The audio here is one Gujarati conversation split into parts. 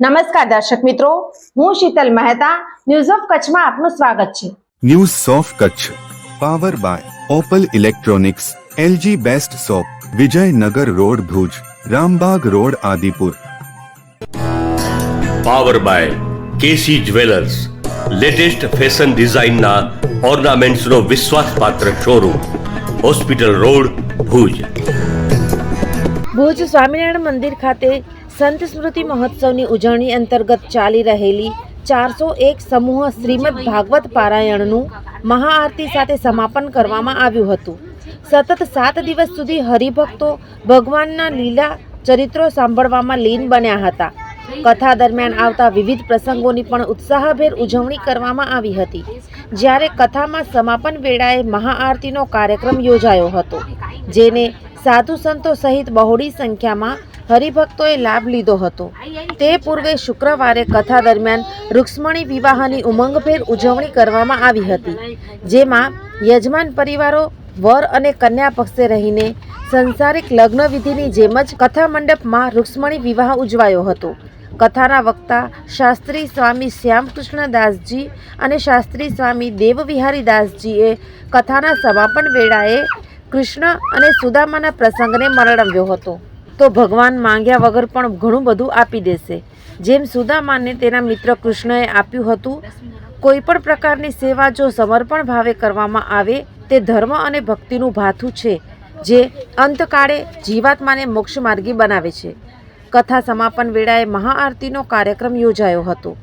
નમસ્કાર દર્શક મિત્રો હું શીતલ મહેતા ન્યૂઝ ઓફ કચ્છમાં આપનું સ્વાગત છે. News of Kutch power by Opal electronics LG best shop Vijaynagar road Bhuj Rambag road Adipur power by KC jewellers latest fashion ડિઝાઇનના ઓર્નામેન્ટ્સનો વિશ્વાસપાત્ર showroom hospital road Bhuj Bhuj Swaminarayan મંદિર ખાતે સંત સ્મૃતિ મહોત્સવની ઉજવણી અંતર્ગત ચાલી રહેલી ચારસો એક સમૂહ શ્રીમદ ભાગવત પારાયણનું મહાઆરતી સાથે સમાપન કરવામાં આવ્યું હતું. સતત સાત દિવસ સુધી હરિભક્તો ભગવાનના લીલા ચરિત્રો સાંભળવામાં લીન બન્યા હતા. કથા દરમિયાન આવતા વિવિધ પ્રસંગોની પણ ઉત્સાહભેર ઉજવણી કરવામાં આવી હતી. જ્યારે કથામાં સમાપન વેળાએ મહાઆરતીનો કાર્યક્રમ યોજાયો હતો, જેને સાધુ સંતો સહિત બહોળી સંખ્યામાં હરિભક્તોએ લાભ લીધો હતો. તે પૂર્વે શુક્રવારે કથા દરમિયાન રૂક્ષ્મણી વિવાહની ઉમંગભેર ઉજવણી કરવામાં આવી હતી, જેમાં યજમાન પરિવારો, વર અને કન્યા પક્ષે રહીને સંસારિક લગ્ન વિધિની જેમ જ કથા મંડપમાં રૂક્ષ્મણી વિવાહ ઉજવાયો હતો. કથાના વક્તા શાસ્ત્રી સ્વામી શ્યામકૃષ્ણ દાસજી અને શાસ્ત્રી સ્વામી દેવવિહારી દાસજીએ કથાના સમાપન વેળાએ કૃષ્ણ અને સુદામાના પ્રસંગને મરણવ્યો હતો. તો ભગવાન માંગ્યા વગર પણ ઘણું બધું આપી દેશે. જેમ સુદામાને તેના મિત્ર કૃષ્ણએ આપ્યું હતું, કોઈ પણ પ્રકારની સેવા જો સમર્પણ ભાવે કરવામાં આવે, તે ધર્મ અને ભક્તિનું ભાથું છે, જે અંતકાળે જીવાત્માને મોક્ષ માર્ગી બનાવે છે. કથા સમાપન વેળાએ મહાઆરતીનો કાર્યક્રમ યોજાયો હતો.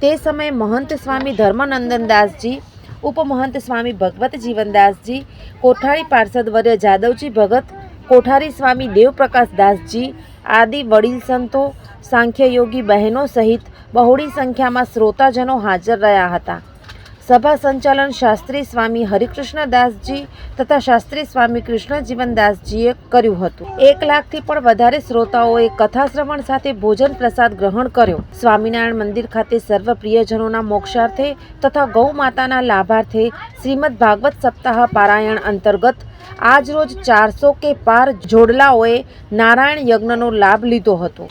તે સમયે મહંત સ્વામી ધર્મનંદનદાસજી ઉપમહંત સ્વામી ભગવત જીવનદાસજી, કોઠારી પાર્ષદ વર્ય જાદવજી ભગત કોઠારી સ્વામી દેવપ્રકાશ દાસજી, આદિ વડીલ સંતો, સાંખ્યયોગી બહેનો સહિત બહોળી સંખ્યામાં શ્રોતાજનો હાજર રહ્યા હતા. સભા સંચાલન શાસ્ત્રી સ્વામી હરિકૃષ્ણ દાસજી તથા શાસ્ત્રી સ્વામી કૃષ્ણજીવનદાસજીએ કર્યું હતું. એક લાખથી પણ વધારે શ્રોતાઓએ કથા શ્રવણ સાથે ભોજન પ્રસાદ ગ્રહણ કર્યો. સ્વામિનારાયણ મંદિર ખાતે સર્વ પ્રિયજનોના મોક્ષાર્થે તથા ગૌ માતાના લાભાર્થે શ્રીમદ ભાગવત સપ્તાહ પારાયણ અંતર્ગત આજરોજ ચારસો કે પાર જોડલાઓએ નારાયણ યજ્ઞનો લાભ લીધો હતો.